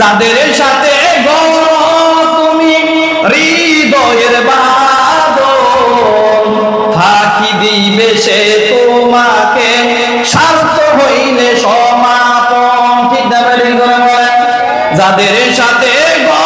যাদের সাথে তুমি হৃদয়ের বাদল, ফাঁকি দিবে সে তোমাকে স্বার্থ হইলে সমাপন। ঠিক যাদের সাথে গড়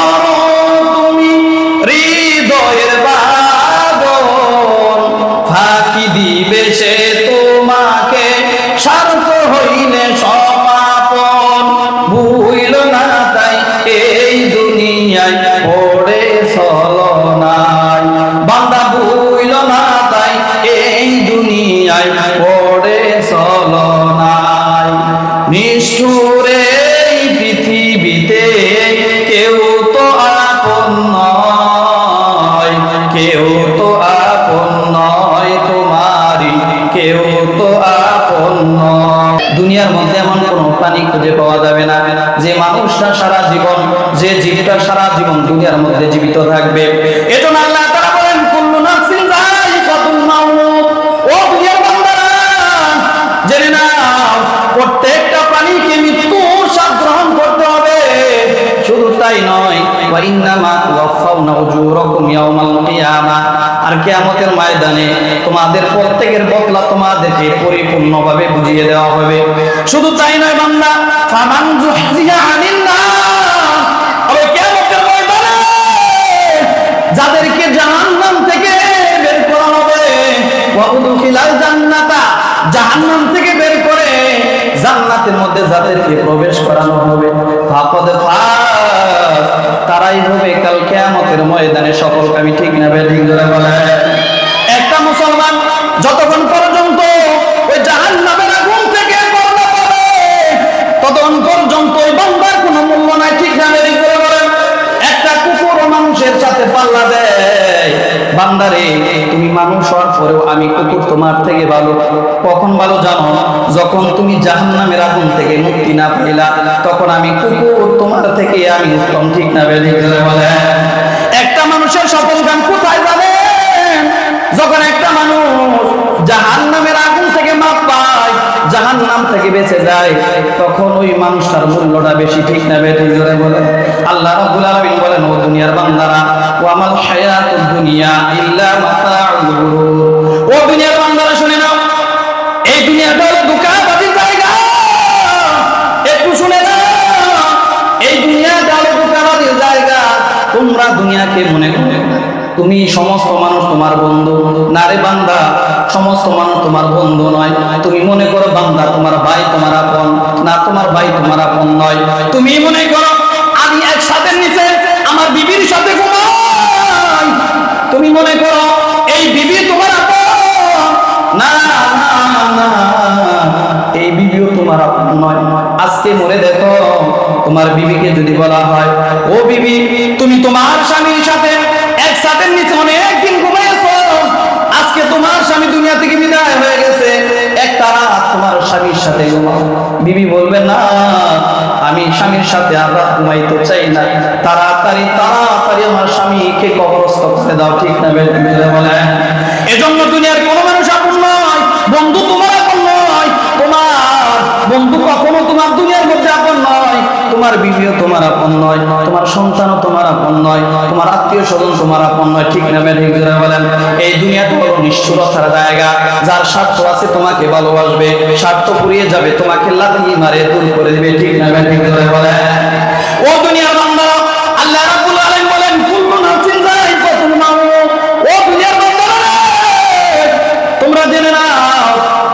আপন নয়, কেউ তো আপন নয় তোমারই, কেউ তো আপন নয়। দুনিয়ার মধ্যে এমন কোনো প্রাণী খুঁজে পাওয়া যাবে না। যে মানুষটা সারা জীবন, যে জীবটা সারা জীবন দুনিয়ার মধ্যে জীবিত থাকবে। এজন্য আল্লাহ তাআলা বলেন, কুল্লু নাফসিন যায়িকাতুল মাউত। ও দুনিয়ার বান্দারা, জেনে নাও, প্রত্যেকটা প্রাণীকে মৃত্যু স্বাদ গ্রহণ করতে হবে। শুধু তাই নয় ওয়া ইন্নামা উজুরাকুম ইয়াউমাল কিয়ামাহ আর কিয়ামতের ময়দানে তোমাদের প্রত্যেকের বদলা তোমাদেরকে পরিপূর্ণভাবে বুঝিয়ে দেওয়া হবে। শুধু তাই নয় বান্দা জান্নাতের মধ্যে যাদেরকে প্রবেশ করানো হবে। ফাকাদ তারাই হবে কাল কিয়ামতের ময়দানে সফল কামি ঠিক না জোরে বলে। একটা মুসলমান যতক্ষণ পর্যন্ত ওই জাহান্নামের আগুন থেকে পর্দা পাবে ততক্ষণ পর্যন্ত ওই বান্দার কোনো মূল্য নাই, ঠিক না বলেন একটা কুকুর মানুষের সাথে পাল্লা দেয়। বান্দারে, তুমি মানুষ হওয়ার পরেও আমি কুকুর তোমার থেকে ভালো, কখন ভালো জানো? যখন তুমি জাহান্নামের আগুন থেকে মুক্তি না পাইলা, তখন আমি কুকুর তোমার থেকে আমি উত্তম, ঠিক না গেলে বলে। একটা মানুষের সফল গান কোথায় যাবে? যখন একটা মানুষ জাহান নামের আগুন থেকে মাপ পায় জাহান নাম থেকে বেঁচে যায়, তখন ওই মানুষটার মূল্যটা বেশি ঠিক না বেটে জোরে বলে। আল্লাহ রাব্বুল আলামিন বলেন, ও দুনিয়ার বান্দারা, ওয়া মাল হায়াতুদ দুনিয়া ইল্লা মাতাউল ও দুনিয়ার তোমরা দুনিয়াকে মনে করে তুমি সমস্ত মানুষ তোমার বন্ধু না রে বান্দা সমস্ত মানুষ তোমার বন্ধু নয় তুমি মনে করো বান্দা তোমার ভাই তোমার আপন না তোমার ভাই তোমার আপন নয় তুমি মনে করো আমি একসাথে নিচে আমার বিবির সাথে ঘুমাই তুমি মনে করো এই বিবি তোমার আপন না এই বিবিও তোমার আপন নয় আজকে মনে দেখো তোমার বিবিকে যদি বলা হয়, ও বিবি, তুমি তোমার স্বামীর সাথে একসাথে নিচে অনেকদিন ঘুমিয়েছো আজকে তোমার স্বামী দুনিয়া থেকে বিদায় হয়ে গেছে। একটা রাত তোমার স্বামীর সাথে ঘুমাও। বিবি বলবে, না, আমি স্বামীর সাথে আর রাত ঘুমাইতে চাই না। তাড়াতাড়ি তাড়াতাড়ি আমার স্বামীকে কবরস্থ দাও, ঠিক না বের বলে, এজন্য দুনিয়ার কোনো মানুষ আপন নয়। বন্ধু তোমার আপন নয়। তোমার বন্ধু কখনো তোমার দুনিয়ার তোমার বিবিও তোমার আপন নয়, তোমার সন্তানও তোমার আপন নয়, তোমার আত্মীয় স্বজন তোমার আপন নয়, ঠিক না বের বলেন? এই দুনিয়াটা হলো নিষ্ঠুরতার জায়গা, যার স্বার্থ আছে তোমাকে ভালোবাসবে, স্বার্থ পুড়িয়ে যাবে, তোমাকে লাথি মারে দূর করে দিবে, ঠিক না বের বলেন? ও দুনিয়ার বান্দারা আল্লাহ দুনিয়ার বান্দারা তোমরা জেনে নাও,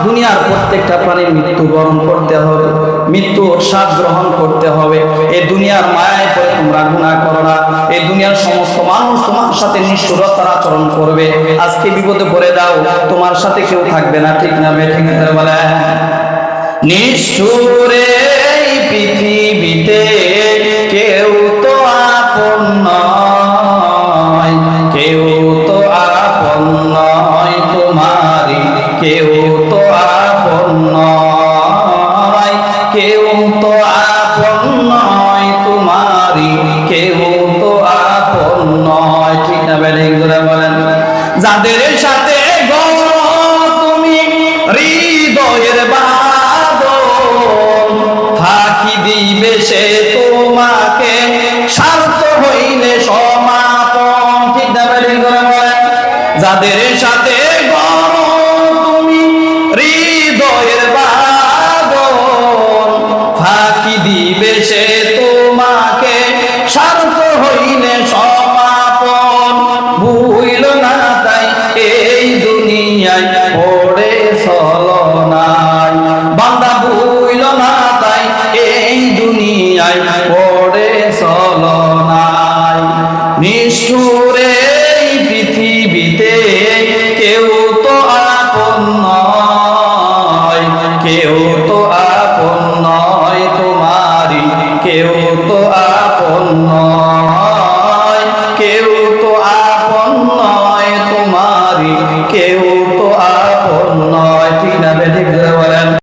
দুনিয়ার প্রত্যেকটা প্রাণীর মৃত্যু বরণ করতে হবে। মৃত্যুর স্বাদ গ্রহণ করতে হবে। এই দুনিয়ার মায়ায় পড়ে তোমরা গুণা করো না। এই দুনিয়ার সমস্ত মানুষ তোমার সাথে নিষ্ঠুরতার আচরণ করবে। আজকে বিপদে পড়ে দাও, তোমার সাথে কেউ থাকবে না, ঠিক না ঠিক বলে নিষ্ঠুরে এই পৃথিবীতে কেউ তো আপন পারি কেউ তো আপন নয়। ঠিক না বেড়ে করে বলেন। যাদের সাথে তুমি হৃদয়ের নিষ্ঠুরে পৃথিবীতে কেউ তো আপন নয় কেউ তো আপন নয় তোমারি কেউ তো